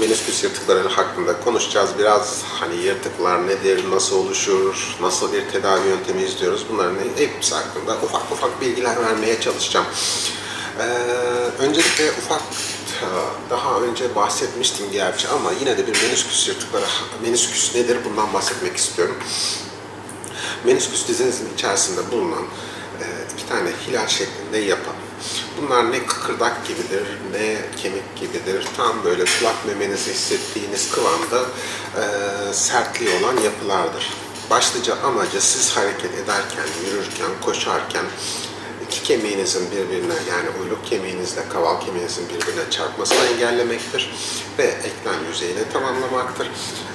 menisküs yırtıkları hakkında konuşacağız. Biraz hani yırtıklar nedir, nasıl oluşur, nasıl bir tedavi yöntemi izliyoruz. Bunların hepsi hakkında ufak ufak bilgiler vermeye çalışacağım. Ee, öncelikle ufak daha önce bahsetmiştim gerçi ama yine de bir menisküs yırtıkları, menisküs nedir bundan bahsetmek istiyorum. Menisküs dizinizin içerisinde bulunan e, iki tane hilal şeklinde yapı. Bunlar ne kıkırdak gibidir, ne kemik gibidir. Tam böyle kulak memenizi hissettiğiniz kıvamda e, sertliği olan yapılardır. Başlıca amacı siz hareket ederken, yürürken, koşarken iki kemiğinizin birbirine yani uyluk kemiğinizle kaval kemiğinizin birbirine çarpmasını engellemektir ve eklem yüzeyini tamamlamaktır.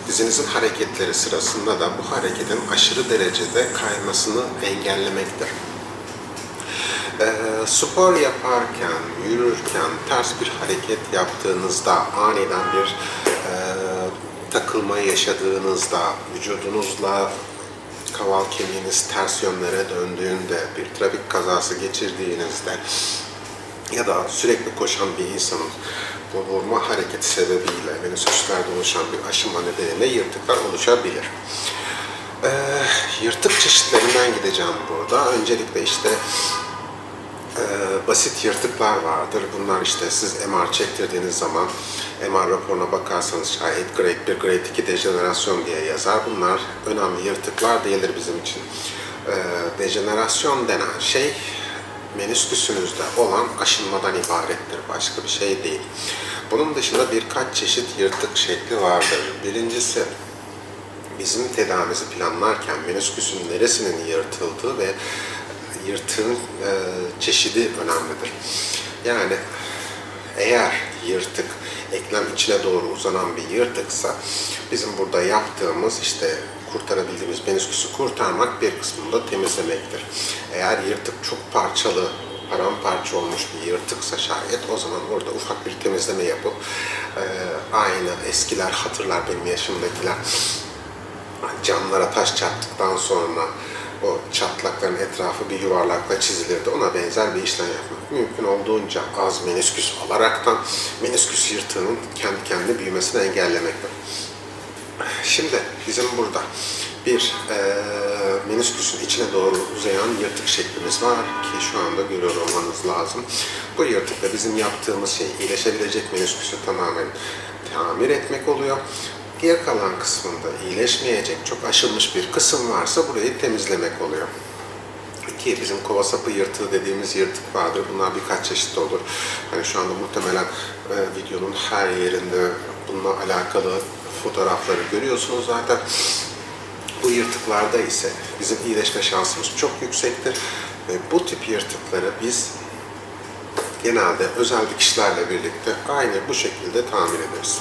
Dizinizin hareketleri sırasında da bu hareketin aşırı derecede kaymasını engellemektir. E, spor yaparken, yürürken ters bir hareket yaptığınızda, aniden bir e, takılma yaşadığınızda, vücudunuzla kaval kemiğiniz ters yönlere döndüğünde, bir trafik kazası geçirdiğinizde ya da sürekli koşan bir insanın bu vurma hareketi sebebiyle venüsüslerde oluşan bir aşınma nedeniyle yırtıklar oluşabilir. Ee, yırtık çeşitlerinden gideceğim burada. Öncelikle işte e, basit yırtıklar vardır. Bunlar işte siz MR çektirdiğiniz zaman MR raporuna bakarsanız şayet grade 1, grade 2 dejenerasyon diye yazar. Bunlar önemli yırtıklar değildir bizim için. E, dejenerasyon denen şey menisküsünüzde olan aşınmadan ibarettir. Başka bir şey değil. Bunun dışında birkaç çeşit yırtık şekli vardır. Birincisi bizim tedavimizi planlarken menisküsün neresinin yırtıldığı ve yırtığın e, çeşidi önemlidir. Yani eğer yırtık eklem içine doğru uzanan bir yırtıksa bizim burada yaptığımız işte kurtarabildiğimiz menisküsü kurtarmak bir kısmını da temizlemektir. Eğer yırtık çok parçalı paramparça olmuş bir yırtıksa şayet o zaman orada ufak bir temizleme yapıp e, aynı eskiler hatırlar benim yaşımdakiler camlara taş çarptıktan sonra o çatlakların etrafı bir yuvarlakla çizilirdi. Ona benzer bir işlem yapmak. Mümkün olduğunca az menisküs alaraktan menisküs yırtığının kendi kendine büyümesini engellemektir. Şimdi bizim burada bir e, menisküsün içine doğru uzayan yırtık şeklimiz var ki şu anda görüyor olmanız lazım. Bu yırtıkla bizim yaptığımız şey iyileşebilecek menisküsü tamamen tamir etmek oluyor. Geri kalan kısmında iyileşmeyecek çok aşılmış bir kısım varsa burayı temizlemek oluyor. Ki bizim kova sapı yırtığı dediğimiz yırtık vardır. Bunlar birkaç çeşit olur. Hani şu anda muhtemelen e, videonun her yerinde bununla alakalı fotoğrafları görüyorsunuz zaten. Bu yırtıklarda ise bizim iyileşme şansımız çok yüksektir. Ve bu tip yırtıkları biz genelde özel dikişlerle birlikte aynı bu şekilde tamir ederiz.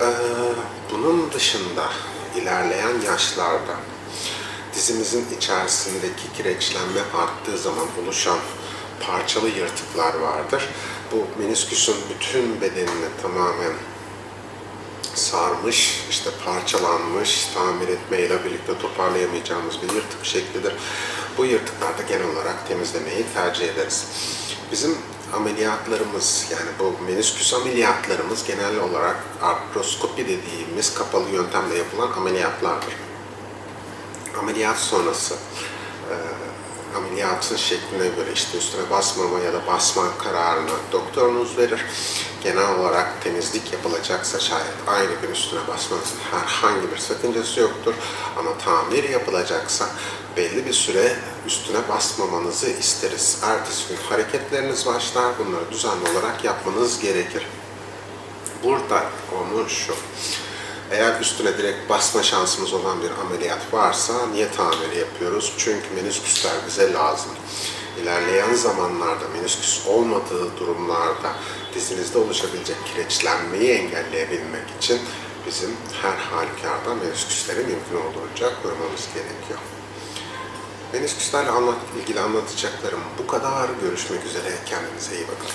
Ee, bunun dışında ilerleyen yaşlarda dizimizin içerisindeki kireçlenme arttığı zaman oluşan parçalı yırtıklar vardır. Bu menisküsün bütün bedenini tamamen sarmış, işte parçalanmış, tamir etmeyle birlikte toparlayamayacağımız bir yırtık şeklidir. Bu yırtıklarda genel olarak temizlemeyi tercih ederiz. Bizim ameliyatlarımız yani bu menisküs ameliyatlarımız genel olarak artroskopi dediğimiz kapalı yöntemle yapılan ameliyatlardır. Ameliyat sonrası ameliyatın şekline göre işte üstüne basmama ya da basma kararını doktorunuz verir. Genel olarak temizlik yapılacaksa şayet aynı gün üstüne basmanızın herhangi bir sakıncası yoktur. Ama tamir yapılacaksa belli bir süre üstüne basmamanızı isteriz. Ertesi gün hareketleriniz başlar. Bunları düzenli olarak yapmanız gerekir. Burada konu şu. Eğer üstüne direkt basma şansımız olan bir ameliyat varsa niye tamiri yapıyoruz? Çünkü menisküsler bize lazım. İlerleyen zamanlarda menisküs olmadığı durumlarda dizinizde oluşabilecek kireçlenmeyi engelleyebilmek için bizim her halükarda menisküsleri mümkün olduğunca korumamız gerekiyor. Menisküslerle anlat, ilgili anlatacaklarım bu kadar. Görüşmek üzere. Kendinize iyi bakın.